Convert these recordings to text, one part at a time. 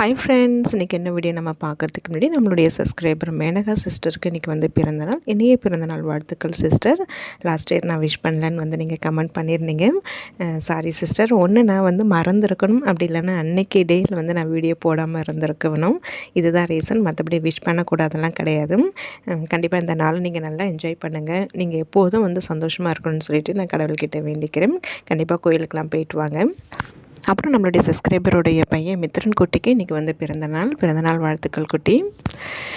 Hi friends இன்றைக்கி என்ன video நம்ம பார்க்குறதுக்கு முன்னாடி நம்மளுடைய சப்ஸ்கிரைபர் மேனகா சிஸ்டருக்கு இன்றைக்கி வந்து பிறந்தநாள் இனிய பிறந்தநாள் வாழ்த்துக்கள் சிஸ்டர் லாஸ்ட் இயர் நான் விஷ் பண்ணலன்னு வந்து நீங்கள் கமெண்ட் பண்ணியிருந்தீங்க. சாரி சிஸ்டர் ஒன்று நான் வந்து மறந்துருக்கணும். அப்படி இல்லைன்னா அன்னைக்கு டேயில் வந்து நான் வீடியோ போடாமல் இருந்திருக்கணும். இதுதான் ரீசன் மற்றபடி விஷ் பண்ணக்கூடாதெல்லாம் கிடையாது. கண்டிப்பாக இந்த நாள் நீங்கள் நல்லா என்ஜாய் பண்ணுங்கள் நீங்கள் எப்போதும் வந்து சந்தோஷமாக இருக்கணும்னு சொல்லிட்டு நான் கடவுள்கிட்ட வேண்டிக்கிறேன். கண்டிப்பாக கோயிலுக்கெலாம் போயிட்டு வாங்க. அப்புறம் நம்மளுடைய சப்ஸ்கிரைபருடைய பையன் மித்ரன் குட்டிக்கு இன்றைக்கி வந்து பிறந்தநாள் பிறந்தநாள் வாழ்த்துக்கள் குட்டி.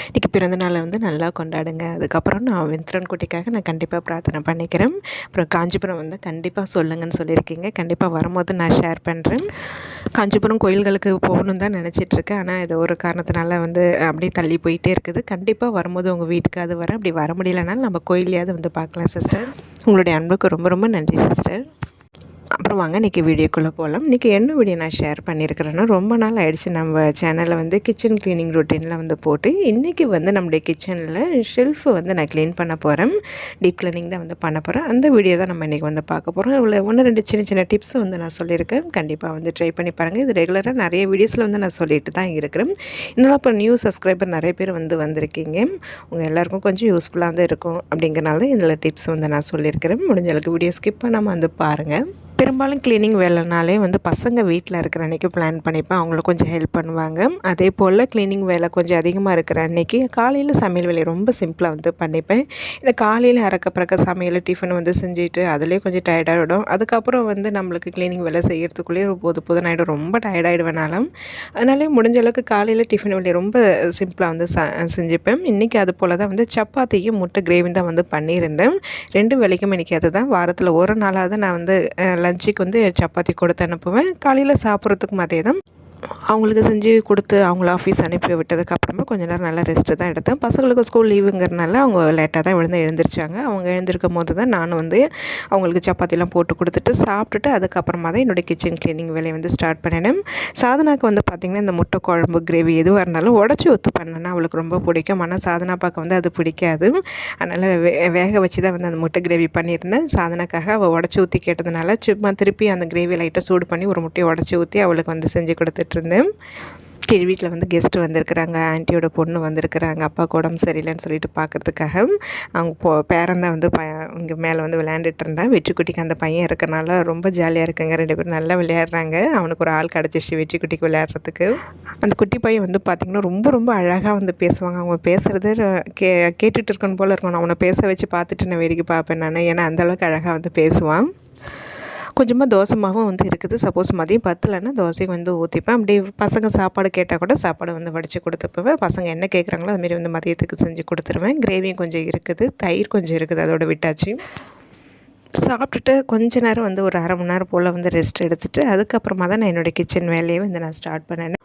இன்றைக்கி பிறந்தநாளை வந்து நல்லா கொண்டாடுங்க. அதுக்கப்புறம் நான் மித்ரன் குட்டிக்காக நான் கண்டிப்பாக பிரார்த்தனை பண்ணிக்கிறேன். அப்புறம் காஞ்சிபுரம் வந்து கண்டிப்பாக சொல்லுங்கன்னு சொல்லியிருக்கீங்க. கண்டிப்பாக வரும்போது நான் ஷேர் பண்ணுறேன் காஞ்சிபுரம் கோயில்களுக்கு போகணும் தான் நினச்சிட்ருக்கேன் ஆனால் ஏதோ ஒரு காரணத்தினால வந்து அப்படியே தள்ளி போயிட்டே இருக்குது. கண்டிப்பாக வரும்போது உங்கள் வீட்டுக்காவது வரேன். அப்படி வர முடியலனாலும் நம்ம கோயிலையாவது வந்து பார்க்கலாம் சிஸ்டர் உங்களுடைய அன்புக்கு ரொம்ப ரொம்ப நன்றி சிஸ்டர் அப்புறம் வாங்க இன்றைக்கி வீடியோக்குள்ளே போகலாம் இன்றைக்கி என்ன வீடியோ நான் ஷேர் பண்ணியிருக்கிறேன்னா ரொம்ப நாள் ஆகிடுச்சு நம்ம சேனலில் வந்து கிச்சன் க்ளீனிங் ரொட்டீனில் வந்து போட்டு இன்றைக்கி வந்து நம்முடைய கிச்சனில் ஷெல்ஃபு வந்து நான் க்ளீன் பண்ண போகிறேன் டீப் க்ளீனிங் தான் வந்து பண்ண போகிறேன் அந்த வீடியோ தான் நம்ம இன்றைக்கி வந்து பார்க்க போகிறோம் இவ்வளோ ஒன்று ரெண்டு சின்ன சின்ன டிப்ஸ் வந்து நான் சொல்லியிருக்கேன். கண்டிப்பாக வந்து ட்ரை பண்ணி பாருங்கள் இது ரெகுலராக நிறைய வீடியோஸில் வந்து நான் சொல்லிட்டு தான் இருக்கிறேன். இன்னும் இப்போ நியூ சப்ஸ்கிரைபர் நிறைய பேர் வந்து வந்திருக்கீங்க. உங்கள் எல்லாருக்கும் கொஞ்சம் யூஸ்ஃபுல்லாக தான் இருக்கும் அப்படிங்கிறனால இதில் டிப்ஸ் வந்து நான் சொல்லியிருக்கிறேன். முடிஞ்ச அளவுக்கு வீடியோ ஸ்கிப் பண்ணாமல் வந்து பாருங்கள் பெரும்பாலும் க்ளீனிங் வேலைனாலே வந்து பசங்க வீட்டில் இருக்கிற அன்றைக்கி பிளான் பண்ணிப்பேன். அவங்களுக்கு கொஞ்சம் ஹெல்ப் பண்ணுவாங்க. அதே போல் க்ளீனிங் வேலை கொஞ்சம் அதிகமாக இருக்கிற அன்றைக்கி காலையில் சமையல் வேலையை ரொம்ப சிம்பிளாக வந்து பண்ணிப்பேன். இல்லை காலையில் அறக்க பிறக்க சமையல் டிஃபன் வந்து செஞ்சுட்டு அதிலே கொஞ்சம் டயர்டாகிடும் அதுக்கப்புறம் வந்து நம்மளுக்கு க்ளீனிங் வேலை செய்கிறதுக்குள்ளேயே ஒரு போது புது ஆகிடும் ரொம்ப டயர்டாகிடுவேனாலும் அதனாலே முடிஞ்ச அளவுக்கு காலையில் டிஃபன் வேலையை ரொம்ப சிம்பிளாக வந்து செஞ்சுப்பேன். இன்றைக்கி அது போல் தான் வந்து சப்பாத்தியும் முட்டை கிரேவியும் தான் வந்து பண்ணியிருந்தேன். ரெண்டு வேலைக்கும் இன்றைக்கி அதுதான். வாரத்தில் ஒரு நாளாவது நான் வந்து லஞ்சுக்கு வந்து சப்பாத்தி கொடுத்து அனுப்புவேன். காலையில் சாப்பிட்றதுக்கு மதியம் அவங்களுக்கு செஞ்சு கொடுத்து அவங்கள ஆஃபீஸ் அனுப்பி விட்டதுக்கப்புறமா கொஞ்ச நேரம் நல்லா ரெஸ்ட்டு தான் எடுத்தேன். பசங்களுக்கு ஸ்கூல் லீவுங்கிறனால அவங்க லேட்டாக தான் விழுந்து எழுந்திரிச்சாங்க. அவங்க எழுந்திருக்கும் போது தான் நான் வந்து அவங்களுக்கு சப்பாத்திலாம் போட்டு கொடுத்துட்டு சாப்பிட்டுட்டு அதுக்கப்புறமா தான் என்னுடைய கிச்சன் க்ளீனிங் வேலையை வந்து ஸ்டார்ட் பண்ணினேன். சாதனாக்கு வந்து பார்த்திங்கன்னா இந்த முட்டை குழம்பு கிரேவி எதுவாக இருந்தாலும் உடச்சி ஊற்று பண்ணேன்னா அவளுக்கு ரொம்ப பிடிக்கும். ஆனால் சாதனா பார்க்க வந்து அது பிடிக்காது. அதனால் வே வேக வச்சு தான் வந்து அந்த முட்டை கிரேவி பண்ணியிருந்தேன். சாதனாக்காக அவள் உடச்சி ஊற்றி கேட்டதுனால சும்மா திருப்பி அந்த கிரேவி லைட்டாக சூடு பண்ணி ஒரு முட்டையை உடச்சி ஊற்றி அவளுக்கு வந்து செஞ்சு கொடுத்துட்டு பார்த்துட்ருந்தேன் கீழ் வீட்டில் வந்து கெஸ்ட்டு வந்திருக்கிறாங்க ஆன்ட்டியோட பொண்ணு வந்திருக்கிறாங்க அப்பாவுக்கு உடம்பு சரியில்லைன்னு சொல்லிட்டு பார்க்குறதுக்காக அவங்க போ பேரன் தான் வந்து ப இங்கே மேலே வந்து விளையாண்டுட்டு இருந்தேன் வெற்றிக்குட்டிக்கு அந்த பையன் இருக்கிறனால ரொம்ப ஜாலியாக இருக்குங்க. ரெண்டு பேரும் நல்லா விளையாடுறாங்க. அவனுக்கு ஒரு ஆள் கிடச்சிச்சு வெற்றிக்குட்டிக்கு விளையாடுறதுக்கு. அந்த குட்டி பையன் வந்து பார்த்திங்கன்னா ரொம்ப ரொம்ப அழகாக வந்து பேசுவாங்க. அவங்க பேசுகிறது கே கேட்டுட்டு இருக்கணும் போல் இருக்கணும். அவனை பேச வச்சு பார்த்துட்டு நான் வேடிக்கை பார்ப்பேன் நான். ஏன்னா அந்தளவுக்கு அழகாக வந்து பேசுவான். கொஞ்சமாக தோசை மாவும் வந்து இருக்குது. சப்போஸ் மதியம் பத்தலைன்னா தோசையும் வந்து ஊற்றிப்பேன் அப்படி பசங்க சாப்பாடு கேட்டால் கூட சாப்பாடு வந்து வடித்து கொடுத்துப்பேன். பசங்க என்ன கேட்குறாங்களோ அதுமாரி வந்து மதியத்துக்கு செஞ்சு கொடுத்துருவேன். கிரேவியும் கொஞ்சம் இருக்குது. தயிர் கொஞ்சம் இருக்குது. அதோட விட்டாச்சு. சாப்பிட்டுட்டு கொஞ்ச நேரம் வந்து ஒரு அரை மணி நேரம் போல் வந்து ரெஸ்ட் எடுத்துகிட்டு அதுக்கப்புறமா தான் நான் என்னோடய கிச்சன் வேலையை வந்து நான் ஸ்டார்ட் பண்ணேன்.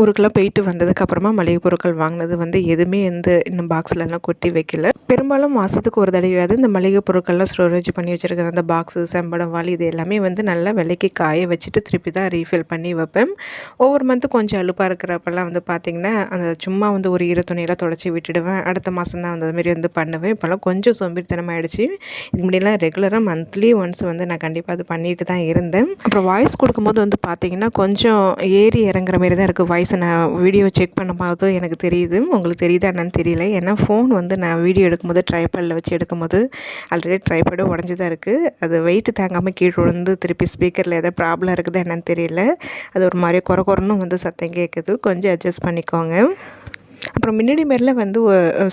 ஊருக்கெல்லாம் போயிட்டு வந்ததுக்கப்புறமா மளிகை பொருட்கள் வாங்கினது வந்து எதுவுமே வந்து இன்னும் பாக்ஸ்லலாம் கொட்டி வைக்கல. பெரும்பாலும் மாதத்துக்கு ஒரு தடவையாவது இந்த மளிகை பொருட்கள்லாம் ஸ்டோரேஜ் பண்ணி வச்சுருக்கிற அந்த பாக்ஸு செம்படம் வாலி இது எல்லாமே வந்து நல்லா விலைக்கு காய வச்சுட்டு திருப்பி தான் ரீஃபில் பண்ணி வைப்பேன். ஒவ்வொரு மந்த்து கொஞ்சம் அழுப்பாக இருக்கிறப்பெல்லாம் வந்து பார்த்திங்கன்னா அந்த சும்மா வந்து ஒரு ஈர துணியெல்லாம் தொடச்சி விட்டுடுவேன். அடுத்த மாதம் தான் அந்த மாதிரி வந்து பண்ணுவேன். இப்போல்லாம் கொஞ்சம் சோம்பேறித்தனமாகிடுச்சு இதுக்கு முன்னாடிலாம் ரெகுலராக மந்த்லி ஒன்ஸ் வந்து நான் கண்டிப்பாக அது பண்ணிட்டு தான் இருந்தேன். அப்புறம் வாய்ஸ் கொடுக்கும்போது வந்து பார்த்திங்கன்னா கொஞ்சம் ஏறி இறங்குற மாரி தான் இருக்குது வாய்ஸ் வாய்ஸை நான் வீடியோ செக் பண்ணும்போது எனக்கு தெரியுது. உங்களுக்கு தெரியுதா என்னன்னு தெரியல. ஏன்னா ஃபோன் வந்து நான் வீடியோ எடுக்கும்போது ட்ரைபேடில் வச்சு எடுக்கும்போது ஆல்ரெடி ட்ரைபேடு உடஞ்சி தான் இருக்குது அது வெயிட் தாங்காமல் கீழே விழுந்து திருப்பி ஸ்பீக்கரில் எதாவது ப்ராப்ளம் இருக்குதா என்னன்னு தெரியல. அது ஒரு மாதிரி குறை குறைன்னு வந்து சத்தம் கேட்குது கொஞ்சம் அட்ஜஸ்ட் பண்ணிக்கோங்க. அப்புறம் முன்னாடி மாரிலாம் வந்து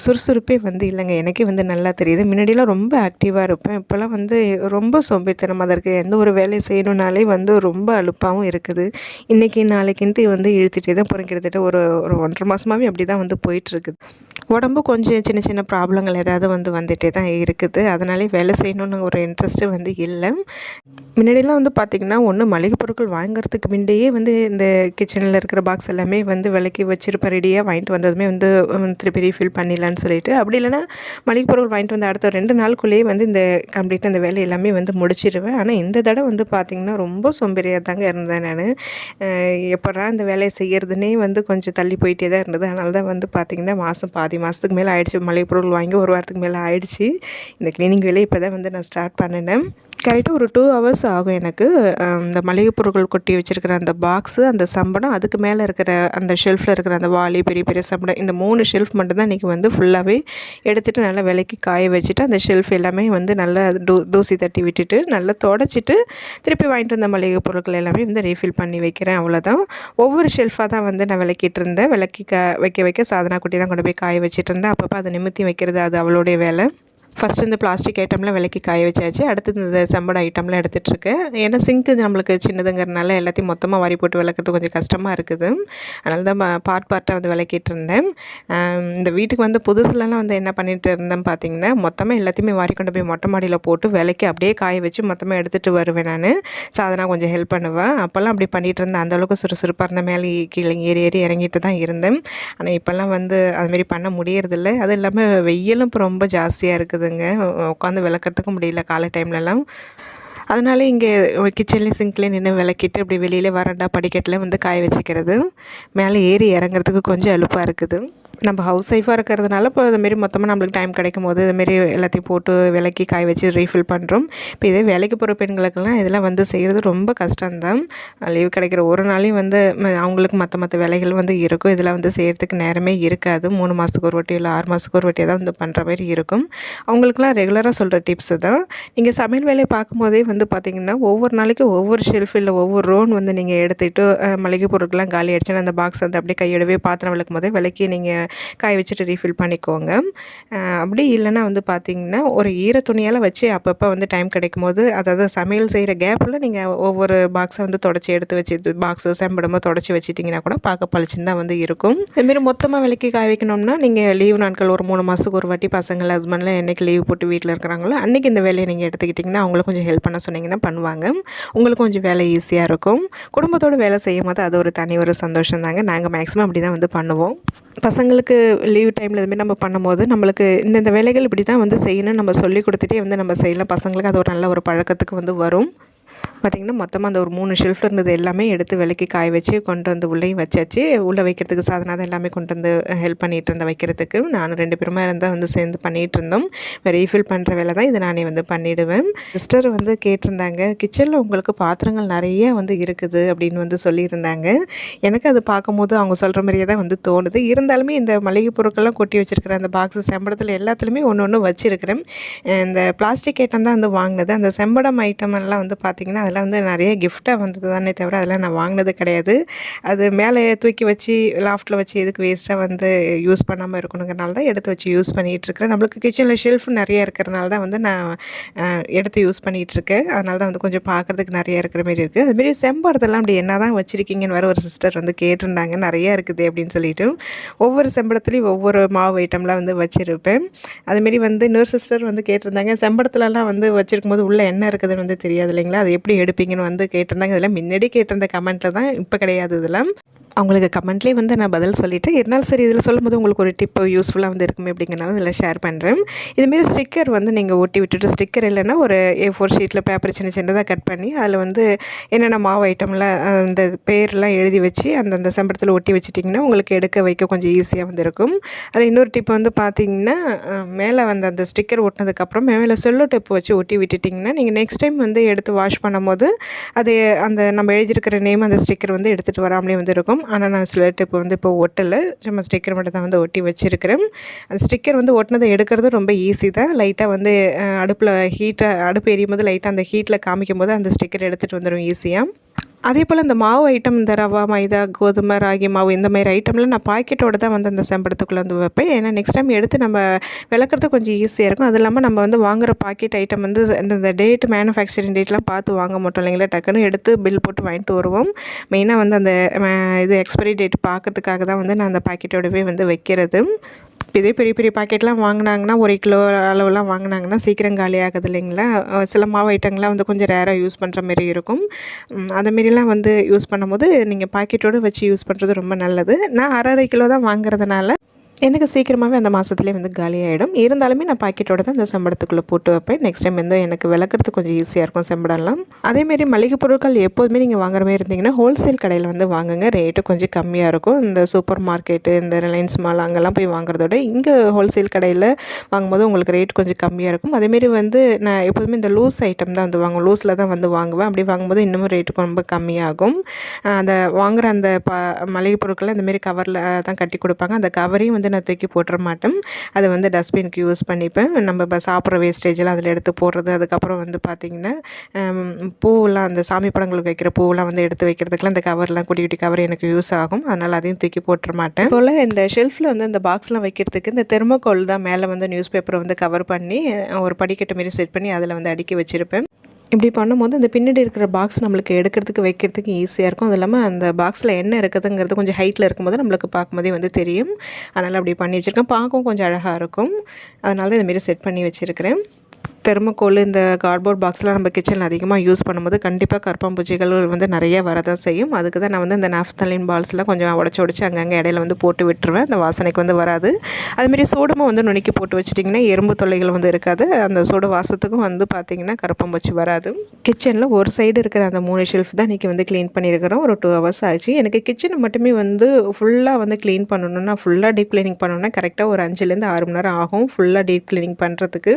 சுறுசுறுப்பே வந்து இல்லைங்க. எனக்கே வந்து நல்லா தெரியுது. முன்னாடிலாம் ரொம்ப ஆக்டிவாக இருப்பேன். இப்போல்லாம் வந்து ரொம்ப சோம்பேறித்தனமாக தான் இருக்குது எந்த ஒரு வேலையை செய்யணுன்னாலே வந்து ரொம்ப அலுப்பாகவும் இருக்குது. இன்றைக்கி நாளைக்குன்ட்டு வந்து இழுத்துட்டே தான் போகிறேன் கிட்டத்தட்ட ஒரு ஒரு ஒன்றரை மாதமாகவே அப்படி தான் வந்து போயிட்டுருக்குது உடம்பு கொஞ்சம் சின்ன சின்ன ப்ராப்ளங்கள் ஏதாவது வந்து வந்துகிட்டே தான் இருக்குது. அதனாலே வேலை செய்யணுன்னு ஒரு இன்ட்ரெஸ்ட்டு வந்து இல்லை. முன்னாடிலாம் வந்து பார்த்திங்கன்னா ஒன்று மளிகை பொருட்கள் வாங்குறதுக்கு முன்னையே வந்து இந்த கிச்சனில் இருக்கிற பாக்ஸ் எல்லாமே வந்து விலைக்கு வச்சுருப்பேன் ரெடியாக வாங்கிட்டு வந்ததுமே வந்து திருப்பி ரீஃபில் பண்ணிடலான்னு சொல்லிட்டு. அப்படி இல்லைனா மளிகை பொருள் வாங்கிட்டு வந்து அடுத்த ரெண்டு நாளுக்குள்ளேயே வந்து இந்த கம்ப்ளீட்டாக இந்த வேலை எல்லாமே வந்து முடிச்சிடுவேன் ஆனால் இந்த தடவை வந்து பார்த்திங்கன்னா ரொம்ப சோம்பேறியாக தாங்க இருந்தேன் நான். எப்படா இந்த வேலையை செய்கிறதுனே வந்து கொஞ்சம் தள்ளி போயிட்டே தான் இருந்தது. அதனால தான் வந்து பார்த்திங்கன்னா மாதம் பாதி மாதத்துக்கு மேலே ஆயிடுச்சு. மளிகை பொருள் வாங்கி ஒரு வாரத்துக்கு மேலே ஆயிடுச்சு. இந்த க்ளீனிங் வேலையை இப்போ தான் வந்து நான் ஸ்டார்ட் பண்ணினேன். கரெக்டாக ஒரு டூ ஹவர்ஸ் ஆகும் எனக்கு. இந்த மளிகை பொருட்கள் கொட்டி வச்சுருக்கிற அந்த பாக்ஸு அந்த சம்படம் அதுக்கு மேலே இருக்கிற அந்த ஷெல்ஃபில் இருக்கிற அந்த வாளி பெரிய பெரிய சம்படம் இந்த மூணு ஷெல்ஃப் மட்டும்தான் இன்றைக்கி வந்து ஃபுல்லாகவே எடுத்துகிட்டு நல்லா விலைக்கு காய வச்சுட்டு அந்த ஷெல்ஃப் எல்லாமே வந்து நல்லா தூ தூசி தட்டி விட்டுட்டு நல்லா தொடச்சிட்டு திருப்பி வாங்கிட்டு வந்த மளிகை பொருட்கள் எல்லாமே வந்து ரீஃபில் பண்ணி வைக்கிறேன் அவ்வளோதான் ஒவ்வொரு ஷெல்ஃபாக தான் வந்து நான் விளக்கிட்டு இருந்தேன். விளக்கி க வைக்க வைக்க சாதனா குட்டி தான் கொண்டு போய் காய வச்சுட்டு இருந்தேன். அப்பப்போ அதை நிமித்தி வைக்கிறது அது அவளுடைய வேலை. ஃபஸ்ட்டு இந்த பிளாஸ்டிக் ஐட்டம்லாம் விலைக்கு காய வச்சாச்சு. அடுத்து இந்த செம்பட ஐட்டம்லாம் எடுத்துகிட்டு இருக்கேன் ஏன்னா சிங்க்கு நம்மளுக்கு சின்னதுங்கிறனால எல்லாத்தையும் மொத்தமாக வாரி போட்டு விளக்குறது கொஞ்சம் கஷ்டமாக இருக்குது. அதனால தான் பார்ட் பார்ட்டாக வந்து விளக்கிட்டு இருந்தேன் இந்த வீட்டுக்கு வந்து புதுசுலலாம் வந்து என்ன பண்ணிகிட்டு இருந்தேன் பார்த்தீங்கன்னா மொத்தமாக எல்லாத்தையுமே வாரி கொண்டு போய் மொட்டை மாடியில் போட்டு விலைக்கு அப்படியே காய வச்சு மொத்தமாக எடுத்துகிட்டு வருவேன் நான். சாதனா கொஞ்சம் ஹெல்ப் பண்ணுவேன் அப்போல்லாம் அப்படி பண்ணிகிட்டு இருந்தேன். அந்தளவுக்கு சுறுசுறுப்பாக இருந்த மேலே கீழே ஏறி ஏறி இறங்கிட்டு தான் இருந்தேன். ஆனால் இப்போல்லாம் வந்து அதுமாரி பண்ண முடியறதில்ல. அதுவும் இல்லாமல் வெயிலும் இப்போ ரொம்ப ஜாஸ்தியாக இருக்குதுங்க உட்காந்து விளக்கறதுக்கும் முடியல காலை டைம்லலாம். அதனால இங்கே கிச்சன்லேயும் சிங்க்லேயும் நின்று விளக்கிட்டு இப்படி வெளியில் வரண்டா படிக்கட்டில் வந்து காய வச்சுக்கிறது. மேலே ஏறி இறங்குறதுக்கு கொஞ்சம் அலுப்பாக இருக்குது. நம்ம ஹவுஸ் ஒய்ஃபாக இருக்கிறதுனால இப்போ இதுமாரி மொத்தமாக நம்மளுக்கு டைம் கிடைக்கும் போது இதுமாரி எல்லாத்தையும் போட்டு விலைக்கு காய வச்சு ரீஃபில் பண்ணுறோம் இப்போ இதே வேலைக்கு போகிற பெண்களுக்கெல்லாம் இதெல்லாம் வந்து செய்கிறது ரொம்ப கஷ்டம்தான். லீவ் கிடைக்கிற ஒரு நாளையும் வந்து ம- அவங்களுக்கு மற்ற மற்ற வேலைகள் வந்து இருக்கும். இதெல்லாம் வந்து செய்கிறதுக்கு நேரமே இருக்காது. மூணு மாதத்துக்கு ஒரு வாட்டி இல்லை ஆறு மாதத்துக்கு ஒரு வாட்டி தான் வந்து பண்ணுற மாதிரி இருக்கும். அவங்களுக்குலாம் ரெகுலராக சொல்கிற டிப்ஸு தான். நீங்கள் சமையல் வேலையை பார்க்கும்போதே வந்து பார்த்திங்கன்னா ஒவ்வொரு நாளைக்கும் ஒவ்வொரு ஷெல்ஃப் இல்லை ஒவ்வொரு ரோன் வந்து நீங்கள் எடுத்துகிட்டு மளிகை பொருட்கள்லாம் காலி அடிச்சுன்னு அந்த பாக்ஸ் வந்து அப்படியே கையோடவே பாத்திரம் விளக்கும் போதே விலைக்கு நீங்கள் காய வச்சுட்டு ரீஃபில் பண்ணிக்கோங்க. அப்படி இல்லைன்னா வந்து பார்த்தீங்கன்னா ஒரு ஈர துணியால் வச்சு அப்பப்போ வந்து டைம் கிடைக்கும் போது அதாவது சமையல் செய்கிற கேப்பில் நீங்கள் ஒவ்வொரு பாக்ஸை வந்து தொடச்சி எடுத்து வச்சு பாக்ஸோ செம்படமோ தொடச்சி வச்சிட்டிங்கன்னா கூட பார்க்க பளிச்சுன்னு தான் வந்து இருக்கும். இதுமாரி மொத்தமாக விலைக்கு காய வைக்கணும்னா நீங்கள் லீவு நாட்கள் ஒரு மூணு மாதத்துக்கு ஒரு வாட்டி பசங்கள் ஹஸ்பண்டில் என்னைக்கு லீவ் போட்டு வீட்டில் இருக்கிறாங்களோ அன்றைக்கி இந்த வேலையை நீங்கள் எடுத்துக்கிட்டிங்கன்னா அவங்களுக்கு கொஞ்சம் ஹெல்ப் பண்ண சொன்னீங்கன்னா பண்ணுவாங்க. உங்களுக்கு கொஞ்சம் வேலை ஈஸியாக இருக்கும். குடும்பத்தோட வேலை செய்யும் போது அது ஒரு தனி ஒரு சந்தோஷம் தாங்க. நாங்கள் மேக்ஸிமம் அப்படி தான் வந்து பண்ணுவோம். பசங்களுக்கு லீவ் டைமில் இதுமாரி நம்ம பண்ணும்போது நம்மளுக்கு இந்தந்த வேலைகள் இப்படி தான் வந்து செய்யணும்னு நம்ம சொல்லி கொடுத்துட்டே வந்து நம்ம செய்யலாம். பசங்களுக்கு அது ஒரு நல்ல ஒரு பழக்கத்துக்கு வந்து வரும். பார்த்திங்கன்னா மொத்தமாக அந்த ஒரு மூணு ஷெல்ஃப் இருந்தது எல்லாமே எடுத்து விலைக்கு காய வச்சு கொண்டு வந்து உள்ளேயும் வச்சாச்சு. உள்ளே வைக்கிறதுக்கு சாதனம் அதை எல்லாமே கொண்டு வந்து ஹெல்ப் பண்ணிகிட்டு இருந்தேன் வைக்கிறதுக்கு. நானும் ரெண்டு பேருமா இருந்தால் வந்து சேர்ந்து பண்ணிகிட்டு இருந்தோம். ரீஃபில் பண்ணுற வேலை தான் இதை நானே வந்து பண்ணிவிடுவேன் சிஸ்டர் வந்து கேட்டிருந்தாங்க கிச்சனில் உங்களுக்கு பாத்திரங்கள் நிறைய வந்து இருக்குது அப்படின்னு வந்து சொல்லியிருந்தாங்க. எனக்கு அது பார்க்கும்போது அவங்க சொல்கிற மாதிரியே தான் வந்து தோணுது. இருந்தாலுமே இந்த மளிகை பொருட்கள்லாம் கொட்டி வச்சுருக்கிற அந்த பாக்ஸு செம்படத்தில் எல்லாத்துலேயுமே ஒன்று ஒன்று வச்சுருக்கிறேன். இந்த பிளாஸ்டிக் ஐட்டம் தான் வந்து வாங்கினது. அந்த செம்படம் ஐட்டம் எல்லாம் வந்து பார்த்திங்கன்னா அதெல்லாம் வந்து நிறைய கிஃப்ட்டாக வந்தது தானே தவிர அதெல்லாம் நான் வாங்கினது கிடையாது. அது மேலே தூக்கி வச்சு லாஃப்ட்டில் வச்சு எதுக்கு வேஸ்ட்டாக வந்து யூஸ் பண்ணாமல் இருக்கணுங்கிறனால தான் எடுத்து வச்சு யூஸ் பண்ணிகிட்ருக்கிறேன் நம்மளுக்கு கிச்சனில் ஷெல்ஃப் நிறைய இருக்கிறனால தான் வந்து நான் எடுத்து யூஸ் பண்ணிகிட்டு இருக்கேன். அதனால தான் வந்து கொஞ்சம் பார்க்குறதுக்கு நிறைய இருக்கிற மாதிரி இருக்குது அதுமாரி செம்படத்தெல்லாம் அப்படி என்ன தான் வச்சுருக்கீங்கன்னு வர ஒரு சிஸ்டர் வந்து கேட்டிருந்தாங்க. நிறைய இருக்குது அப்படின்னு சொல்லிட்டு ஒவ்வொரு செம்படத்துலேயும் ஒவ்வொரு மாவு ஐட்டம்லாம் வந்து வச்சுருப்பேன். அதுமாரி வந்து இன்னொரு சிஸ்டர் வந்து கேட்டிருந்தாங்க செம்படத்துலலாம் வந்து வச்சுருக்கும்போது உள்ளே என்ன இருக்குதுன்னு வந்து தெரியாது இல்லைங்களா? அது எப்படி எடுப்பீங்கன்னு வந்து கேட்டிருந்தாங்க. இதெல்லாம் முன்னாடி கேட்டிருந்த கமெண்ட்டில் தான் இப்போ கிடையாது இதெல்லாம். அவங்களுக்கு கமெண்ட்லேயே வந்து நான் பதில் சொல்லிவிட்டேன் இருந்தாலும் சரி இதில் சொல்லும்போது உங்களுக்கு ஒரு டிப்பு யூஸ்ஃபுல்லாக வந்து இருக்குமே அப்படிங்கிறனால இதில் ஷேர் பண்ணுறேன் இதுமாரி ஸ்டிக்கர் வந்து நீங்கள் ஒட்டி விட்டுட்டு ஸ்டிக்கர் இல்லைன்னா ஒரு ஏ ஃபோர் ஷீட்டில் பேப்பர் சின்ன சின்னதாக கட் பண்ணி அதில் வந்து என்னென்ன மாவு ஐட்டம்லாம் அந்த பேர்லாம் எழுதி வச்சு அந்தந்த செம்பரத்தில் ஒட்டி வச்சிட்டிங்கன்னா உங்களுக்கு எடுக்க வைக்க கொஞ்சம் ஈஸியாக வந்து இருக்கும். அதில் இன்னொரு டிப் வந்து பார்த்தீங்கன்னா மேலே வந்து அந்த ஸ்டிக்கர் ஒட்டினதுக்கப்புறம் மேலே செல்லோ டேப் வச்சு ஒட்டி விட்டுட்டிங்கன்னா நீங்கள் நெக்ஸ்ட் டைம் வந்து எடுத்து வாஷ் பண்ணும்போது அது அந்த நம்ம எழுதியிருக்கிற நேம் அந்த ஸ்டிக்கர் வந்து எடுத்துகிட்டு வராமலே வந்து இருக்கும். ஆனால் நான் செல்லோ இப்போ வந்து இப்போ ஒட்டலை. சும்மா ஸ்டிக்கர் மட்டும் தான் வந்து ஒட்டி வச்சுருக்கிறேன் அந்த ஸ்டிக்கர் வந்து ஒட்டினதை எடுக்கிறது ரொம்ப ஈஸி தான். லைட்டாக வந்து அடுப்பில் ஹீட்டாக அடுப்பு எரியும் போது லைட்டாக அந்த ஹீட்டில் காமிக்கும் போது அந்த ஸ்டிக்கர் எடுத்துகிட்டு வந்துடும் ஈஸியாக அதே போல் இந்த மாவு ஐட்டம் இந்த ரவா மைதா கோதுமை ராகி மாவு இந்த மாதிரி ஐட்டம்லாம் நான் பாக்கெட்டோட தான் வந்து அந்த செம்படத்துக்குள்ளே வந்து வைப்பேன். ஏன்னா நெக்ஸ்ட் டைம் எடுத்து நம்ம விளக்குறது கொஞ்சம் ஈஸியாக இருக்கும். அது இல்லாமல் நம்ம வந்து வாங்குகிற பாக்கெட் ஐட்டம் வந்து இந்த டேட் மேனுஃபேக்சரிங் டேட்லாம் பார்த்து வாங்க மாட்டோம் இல்லைங்களா? டக்குன்னு எடுத்து பில் போட்டு வாங்கிட்டு வருவோம். மெயினாக வந்து அந்த இது எக்ஸ்பைரி டேட் பார்க்கறதுக்காக தான் வந்து நான் அந்த பாக்கெட்டோடவே வந்து வைக்கிறது. இதே பெரிய பெரிய பாக்கெட்லாம் வாங்கினாங்கன்னா ஒரு கிலோ அளவுலாம் வாங்கினாங்கன்னா சீக்கிரம் காலி ஆகுது இல்லைங்களா? சில மாவு ஐட்டங்கள்லாம் வந்து கொஞ்சம் ரேராக யூஸ் பண்ணுற மாரி இருக்கும். அதுமாரிலாம் மாரிலாம் வந்து யூஸ் பண்ணும்போது நீங்கள் பாக்கெட்டோடு வச்சு யூஸ் பண்ணுறது ரொம்ப நல்லது. நான் அரை அரை கிலோ தான் வாங்குறதுனால எனக்கு சீக்கிரமாகவே அந்த மாதத்துலேயே வந்து காலியாகிடும் இருந்தாலுமே நான் பாக்கெட்டோட தான் அந்த செம்படத்துக்குள்ளே போட்டு வைப்பேன். நெக்ஸ்ட் டைம் வந்து எனக்கு விளக்குறதுக்கு கொஞ்சம் ஈஸியாக இருக்கும் செம்படம்லாம் அதேமாரி மளிகை பொருட்கள் எப்போதுமே நீங்கள் வாங்குற மாதிரி இருந்தீங்கன்னா ஹோல்சேல் கடையில் வந்து வாங்குங்க. ரேட்டு கொஞ்சம் கம்மியாக இருக்கும். இந்த சூப்பர் மார்க்கெட்டு இந்த ரிலையன்ஸ் மால் அங்கெல்லாம் போய் வாங்குறதோட இங்கே ஹோல்சேல் கடையில் வாங்கும்போது உங்களுக்கு ரேட் கொஞ்சம் கம்மியாக இருக்கும். அதேமாரி வந்து நான் எப்போதுமே இந்த லூஸ் ஐட்டம் தான் வந்து வாங்குவேன். லூஸில் தான் வந்து வாங்குவேன். அப்படி வாங்கும்போது இன்னமும் ரேட்டு ரொம்ப கம்மியாகும். அந்த வாங்குகிற அந்த ப மளிகை பொருட்களை இந்தமாரி கவரில் தான் கட்டி கொடுப்பாங்க. அந்த கவரையும் வந்து நான் தூக்கி போட்டுற மாட்டேன். அதை வந்து டஸ்ட்பினுக்கு யூஸ் பண்ணிப்பேன். நம்ம இப்போ சாப்பிட்ற வேஸ்டேஜெல்லாம் அதில் எடுத்து போடுறது. அதுக்கப்புறம் வந்து பார்த்திங்கன்னா பூவெல்லாம் அந்த சாமி படங்களுக்கு வைக்கிற பூவெல்லாம் வந்து எடுத்து வைக்கிறதுக்குலாம் இந்த கவர்லாம் குட்டி குட்டி கவர் எனக்கு யூஸ் ஆகும். அதனால் அதையும் தூக்கி போட்டுற மாட்டேன். போல் இந்த ஷெல்ஃபில் வந்து இந்த பாக்ஸ்லாம் வைக்கிறதுக்கு இந்த தெர்மோகோல் தான் மேலே வந்து நியூஸ் பேப்பரை வந்து கவர் பண்ணி ஒரு படிக்கட்டு மாரி செட் பண்ணி அதில் வந்து அடுக்கி வச்சுருப்பேன். இப்படி பண்ணும்போது அந்த பின்னாடி இருக்கிற பாக்ஸ் நம்மளுக்கு எடுக்கிறதுக்கு வைக்கிறதுக்கு ஈஸியாக இருக்கும். அது இல்லாமல் அந்த பாக்ஸில் என்ன இருக்குதுங்கிறது கொஞ்சம் ஹைட்டில் இருக்கும்போது நம்மளுக்கு பார்க்கும்போதே வந்து தெரியும். அதனால் அப்படி பண்ணி வச்சுருக்கேன். பார்க்கவும் கொஞ்சம் அழகாக இருக்கும். அதனால தான் இதுமாரி செட் பண்ணி வச்சுருக்கிறேன். தெர்மக்கோல் இந்த கார்ட்போர்ட் பாக்ஸ்லாம் நம்ம கிச்சனில் அதிகமாக யூஸ் பண்ணும்போது கண்டிப்பாக கற்பாம்பூச்சிகள் வந்து நிறைய வரதான் செய்யும். அதுக்கு தான் நான் வந்து இந்த நாஃப்தலின் பால்ஸ்லாம் கொஞ்சம் உடச்சி உடச்சி அங்கங்கே இடையில வந்து போட்டு விட்டுருவேன். அந்த வாசனைக்கு வந்து வராது. அதுமாரி சூடமாக வந்து நுணுக்கி போட்டு வச்சிட்டிங்கன்னா எறும்பு தொல்லைகள் வந்து இருக்காது. அந்த சூடு வாசத்துக்கும் வந்து பார்த்திங்கன்னா கருப்பாம்பூச்சி வராது. கிச்சனில் ஒரு சைடு இருக்கிற அந்த மூணு ஷெல்ஃப் தான் இன்றைக்கி வந்து க்ளீன் பண்ணியிருக்கிறோம். ஒரு டூ ஹவர்ஸ் ஆச்சு. எனக்கு கிச்சனை மட்டுமே வந்து ஃபுல்லாக வந்து க்ளீன் பண்ணணும்னா ஃபுல்லாக டீப் க்ளீனிங் பண்ணணும்னா கரெக்டாக ஒரு அஞ்சுலேருந்து ஆறு மணி நேரம் ஆகும். ஃபுல்லாக டீப் க்ளீனிங் பண்ணுறதுக்கு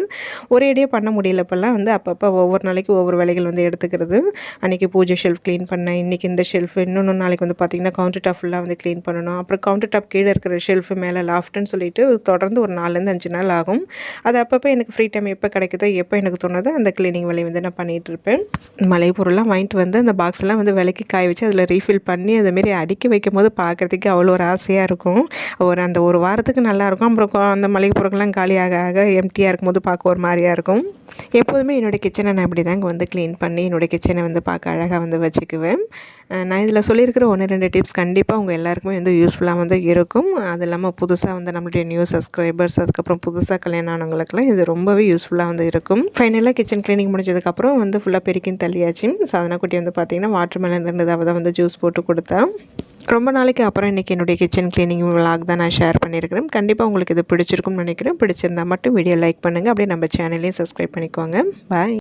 ஒரேடியாக பண்ண முடியல இப்போல்லாம் வந்து அப்பப்போ ஒவ்வொரு நாளைக்கு ஒவ்வொரு வேலைகள் வந்து எடுத்துக்கிறது. அன்றைக்கி பூஜை ஷெல்ஃப் க்ளீன் பண்ணேன் இன்றைக்கி இந்த ஷெல்ஃப் இன்னொன்று நாளைக்கு வந்து பார்த்திங்கன்னா கவுண்டர் டாப் ஃபுல்லாக வந்து க்ளீன் பண்ணணும். அப்புறம் கவுண்டர் டாப் கீழே இருக்கிற ஷெல்ஃபு மேலே லாஃப்ட்டுன்னு சொல்லிட்டு தொடர்ந்து ஒரு நாலுலேருந்து அஞ்சு நாள் ஆகும். அது அப்பப்போ எனக்கு ஃப்ரீ டைம் எப்போ கிடைக்குதோ எப்போ எனக்கு தோணுதோ அந்த க்ளீனிங் வேலையை வந்து நான் பண்ணிகிட்டு இருப்பேன். மலை பொருள்லாம் வாங்கிட்டு வந்து அந்த பாக்ஸ்லாம் வந்து விலைக்கு காய வச்சு அதில் ரீஃபில் பண்ணி அதுமாரி அடுக்கி வைக்கும் போது பார்க்குறதுக்கு அவ்வளோ ஒரு ஆசையாக இருக்கும். ஒரு அந்த ஒரு வாரத்துக்கு நல்லாயிருக்கும் அப்புறம் அந்த மளிகை பொருட்கள்லாம் காலியாக ஆக எம்டியாக இருக்கும்போது பார்க்க ஒரு மாதிரியாக இருக்கும். எப்போதுமே என்னோடய கிச்சனை நான் இப்படி தாங்க வந்து க்ளீன் பண்ணி என்னோடய கிச்சனை வந்து பார்க்க அழகாக வந்து வச்சுக்குவேன். நான் இதில் சொல்லியிருக்கிற ஒன்று ரெண்டு டிப்ஸ் கண்டிப்பாக உங்கள் எல்லாருக்குமே வந்து யூஸ்ஃபுல்லாக வந்து இருக்கும். அது இல்லாமல் புதுசாக வந்து நம்மளுடைய நியூ சப்ஸ்கிரைபர்ஸ் அதுக்கப்புறம் புதுசாக கல்யாணம் ஆனவங்களுக்குலாம் இது ரொம்பவே யூஸ்ஃபுல்லாக வந்து இருக்கும். ஃபைனலாக கிச்சன் க்ளீனிங் முடிஞ்சதுக்கப்புறம் வந்து ஃபுல்லாக பெருக்கின்னு தள்ளியாச்சு. சாதனா குட்டி வந்து பார்த்திங்கன்னா வாட்டர் மெலன் இருந்ததாக தான் வந்து ஜூஸ் போட்டு கொடுத்தேன் ரொம்ப நாளைக்கு அப்புறம் இன்றைக்கி என்னுடைய கிச்சன் க்ளீனிங் விலாக் தான் நான் ஷேர் பண்ணியிருக்கிறேன். கண்டிப்பாக உங்களுக்கு இது பிடிச்சிருக்கும்னு நினைக்கிறேன். பிடிச்சிருந்தா மட்டும் வீடியோ லைக் பண்ணுங்கள் அப்படியே நம்ம சேனலையும் சப்ஸ்கிரைப் பண்ணிக்கோங்க. பாய்